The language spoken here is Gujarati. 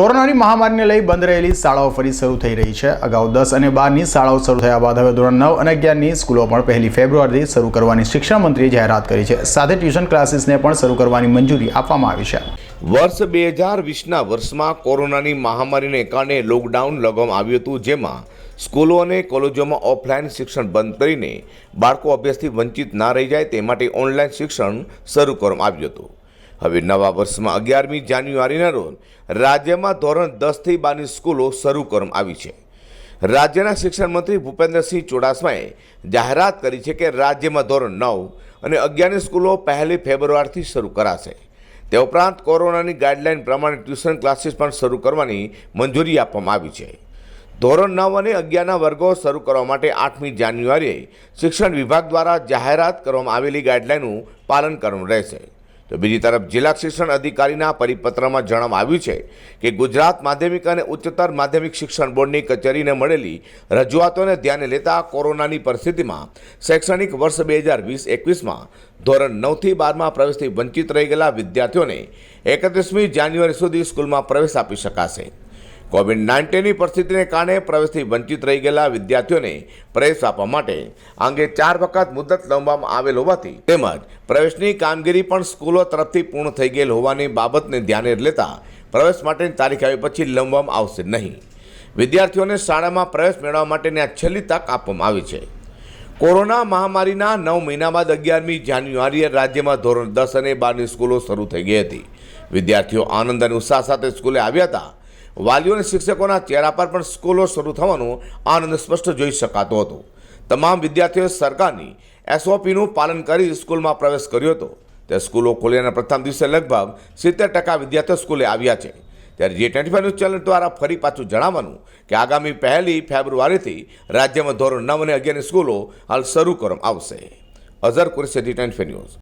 કોરોનાની મહામારીને લઈ બંધ રહેલી શાળાઓ ફરી શરૂ થઈ રહી છે. અગાઉ દસ અને બારની શાળાઓ શરૂ થયા બાદ હવે ધોરણ નવ અને અગિયારની સ્કૂલો પણ પહેલી ફેબ્રુઆરીથી શરૂ કરવાની શિક્ષણ મંત્રીએ જાહેરાત કરી છે. સાથે ટ્યુશન ક્લાસીસને પણ શરૂ કરવાની મંજૂરી આપવામાં આવી છે. વર્ષ બે હજાર વીસના વર્ષમાં કોરોનાની મહામારીને કારણે લોકડાઉન લગાવવામાં આવ્યું હતું, જેમાં સ્કૂલો અને કોલેજોમાં ઓફલાઈન શિક્ષણ બંધ કરીને બાળકો અભ્યાસથી વંચિત ના રહી જાય તે માટે ઓનલાઈન શિક્ષણ શરૂ કરવામાં આવ્યું હતું. હવે નવા વર્ષમાં અગિયારમી જાન્યુઆરીના રોજ રાજ્યમાં ધોરણ દસથી બારની સ્કૂલો શરૂ કરવામાં આવી છે. રાજ્યના શિક્ષણ મંત્રી ભૂપેન્દ્રસિંહ ચુડાસમાએ જાહેરાત કરી છે કે રાજ્યમાં ધોરણ નવ અને અગિયારની સ્કૂલો પહેલી ફેબ્રુઆરીથી શરૂ કરાશે. તે ઉપરાંત કોરોનાની ગાઈડલાઇન પ્રમાણે ટ્યુશન ક્લાસીસ પણ શરૂ કરવાની મંજૂરી આપવામાં આવી છે. ધોરણ નવ અને અગિયારના વર્ગો શરૂ કરવા માટે આઠમી જાન્યુઆરીએ શિક્ષણ વિભાગ દ્વારા જાહેરાત કરવામાં આવેલી ગાઈડલાઇનનું પાલન કરવાનું રહેશે. તો બીજી તરફ જિલ્લા શિક્ષણ અધિકારીના પરિપત્રમાં જણાવવામાં આવ્યું છે કે ગુજરાત માધ્યમિક અને ઉચ્ચતર માધ્યમિક શિક્ષણ બોર્ડની કચેરીને મળેલી રજૂઆતોને ધ્યાને લેતા કોરોનાની પરિસ્થિતિમાં શૈક્ષણિક વર્ષ બે હજાર વીસ એકવીસમાં ધોરણ નવથી બારમાં પ્રવેશથી વંચિત રહી ગયેલા વિદ્યાર્થીઓને એકત્રીસમી જાન્યુઆરી સુધી સ્કૂલમાં પ્રવેશ આપી શકાશે. કોવિડ નાઇન્ટીનની પરિસ્થિતિને કારણે પ્રવેશથી વંચિત રહી ગયેલા વિદ્યાર્થીઓને પ્રવેશ આપવા માટે અંગે ચાર વખત મુદત લંબાવવામાં આવેલ હોવાથી તેમજ પ્રવેશની કામગીરી પણ સ્કૂલો તરફથી પૂર્ણ થઈ ગયેલ હોવાની બાબતને ધ્યાને લેતા પ્રવેશ માટેની તારીખ આવી પછી લંબવામાં આવશે નહીં. વિદ્યાર્થીઓને શાળામાં પ્રવેશ મેળવવા માટેની આ છેલ્લી તક આપવામાં આવી છે. કોરોના મહામારીના નવ મહિના બાદ અગિયારમી જાન્યુઆરીએ રાજ્યમાં ધોરણ દસ અને બારની સ્કૂલો શરૂ થઈ ગઈ હતી. વિદ્યાર્થીઓ આનંદ અને ઉત્સાહ સાથે સ્કૂલે આવ્યા હતા. વાલીઓ અને શિક્ષકોના ચહેરા પર પણ સ્કૂલો શરૂ થવાનો આનંદ સ્પષ્ટ જોઈ શકાતો હતો. તમામ વિદ્યાર્થીઓએ સરકારની એસઓપીનું પાલન કરી સ્કૂલમાં પ્રવેશ કર્યો હતો. તે સ્કૂલો ખોલ્યાના પ્રથમ દિવસે લગભગ સિત્તેર ટકા વિદ્યાર્થીઓ સ્કૂલે આવ્યા છે. ત્યારે જે ટ્વેન્ટી ફાઇવ ન્યૂઝ ચેનલ દ્વારા ફરી પાછું જણાવવાનું કે આગામી પહેલી ફેબ્રુઆરીથી રાજ્યમાં ધોરણ નવ અને અગિયારની સ્કૂલો હાલ શરૂ કરવામાં આવશે. Azhar Qureshi twenty news.